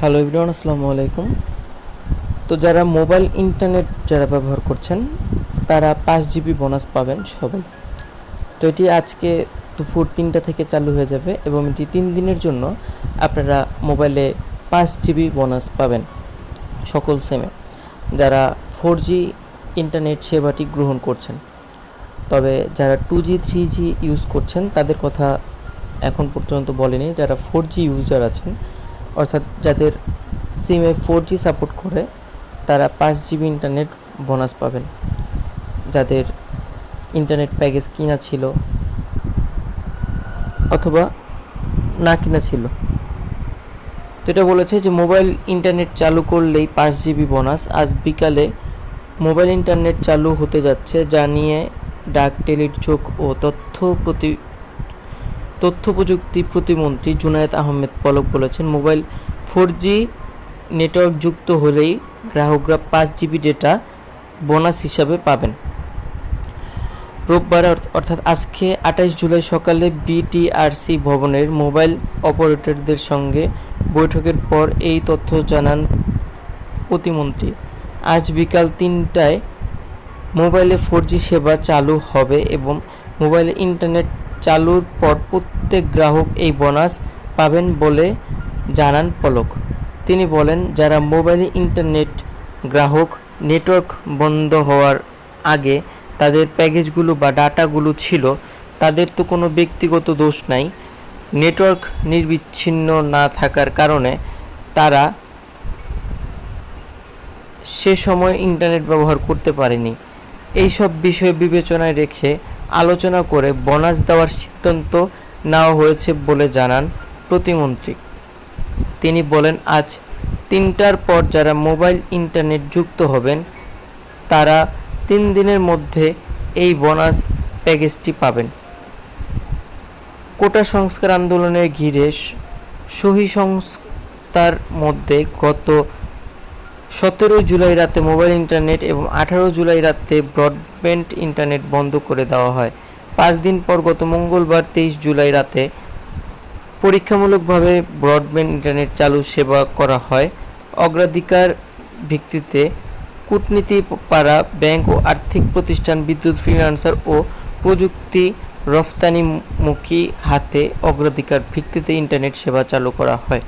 Hello everyone, আসসালামু আলাইকুম। তো যারা মোবাইল, ইন্টারনেট যারা ব্যবহার করছেন, তারা পাঁচ জিবি বোনাস পাবেন সবাই। তো এটি আজকে দুপুর তিনটা থেকে চালু হয়ে যাবে এবং এটি তিন দিনের জন্য আপনারা মোবাইলে পাঁচ জিবি বোনাস পাবেন সকল সিমে যারা ফোর জি ইন্টারনেট সেবাটি গ্রহণ করছেন, তবে যারা two G, three G use করছেন, তাদের কথা এখন পর্যন্ত বলেনি। যারা ফোর জি ইউজার আছেন অর্থাৎ যাদের সিমে ফোর জি সাপোর্ট করে, তারা পাঁচ জিবি ইন্টারনেট বোনাস পাবেন। যাদের ইন্টারনেট প্যাকেজ কিনা ছিল অথবা না কিনা ছিল। তো এটা বলেছে যে মোবাইল ইন্টারনেট চালু করলেই পাঁচ জিবি বোনাস আজ বিকালে মোবাইল ইন্টারনেট চালু হতে যাচ্ছে, যা নিয়ে ডাক টেলির চোখ ও তথ্য প্রতি তথ্য প্রযুক্তি প্রতিমন্ত্রী জুনায়েদ আহমেদ পলক বলেছেন, মোবাইল ফোর জি নেটওয়ার্ক যুক্ত হলেই গ্রাহকরা পাঁচ জিবি ডেটা বোনাস হিসাবে পাবেন। রোববার অর্থাৎ আজকে আঠাশ জুলাই সকালে বিটিআরসি ভবনের মোবাইল অপারেটরদের সঙ্গে বৈঠকের পর এই তথ্য জানান প্রতিমন্ত্রী। আজ বিকাল তিনটায় মোবাইলে ফোর সেবা চালু হবে এবং মোবাইলে ইন্টারনেট চালুর পর প্রত্যেক গ্রাহক এই বোনাস পাবেন বলে জানান পলক। তিনি বলেন, যারা মোবাইল, ইন্টারনেট গ্রাহক, নেটওয়ার্ক বন্ধ হওয়ার আগে তাদের প্যাকেজগুলো বা ডাটাগুলো ছিল, তাদের তো কোনো ব্যক্তিগত দোষ নাই। নেটওয়ার্ক নির্বিচ্ছিন্ন না থাকার কারণে তারা সে সময় ইন্টারনেট ব্যবহার করতে পারেনি। এই সব বিষয় বিবেচনায় রেখে আলোচনা করে বোনাস দেওয়ার সিদ্ধান্ত নেওয়া হয়েছে বলে জানান প্রতিমন্ত্রী। তিনি বলেন, আজ তিনটার পর যারা মোবাইল ইন্টারনেট যুক্ত হবেন, তারা তিন দিনের মধ্যে এই বোনাস প্যাকেজটি পাবেন। কোটা সংস্কার আন্দোলনের ঘিরে সহি সংস্থার মধ্যে গত সতেরো জুলাই রাতে মোবাইল ইন্টারনেট এবং আঠারো জুলাই রাতে ব্রডব্যান্ড ইন্টারনেট বন্ধ করে দেওয়া হয়। পাঁচ দিন পর গত মঙ্গলবার তেইশ জুলাই রাতে পরীক্ষামূলকভাবে ব্রডব্যান্ড ইন্টারনেট চালু সেবা করা হয়। অগ্রাধিকার ভিত্তিতে কূটনীতি পাড়া, ব্যাংক ও আর্থিক প্রতিষ্ঠান, বিদ্যুৎ ফ্রিল্যান্সার ও প্রযুক্তি রফতানিমুখী হাতে অগ্রাধিকার ভিত্তিতে ইন্টারনেট সেবা চালু করা হয়।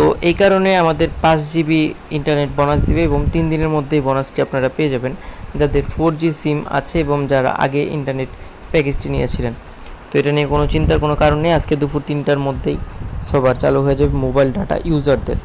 তো এই কারণে আমাদের পাঁচ জিবি ইন্টারনেট বোনাস দিবে এবং তিন দিনের মধ্যেই বোনাসটি আপনারা পেয়ে যাবেন যাদের ফোর জি সিম আছে এবং যারা আগে ইন্টারনেট প্যাকেজটি নিয়েছিলেন। তো এটা নিয়ে কোনো চিন্তার কোনো কারণ নেই। আজকে দুপুর তিনটার মধ্যেই সবার চালু হয়ে যাবে মোবাইল ডাটা ইউজারদের।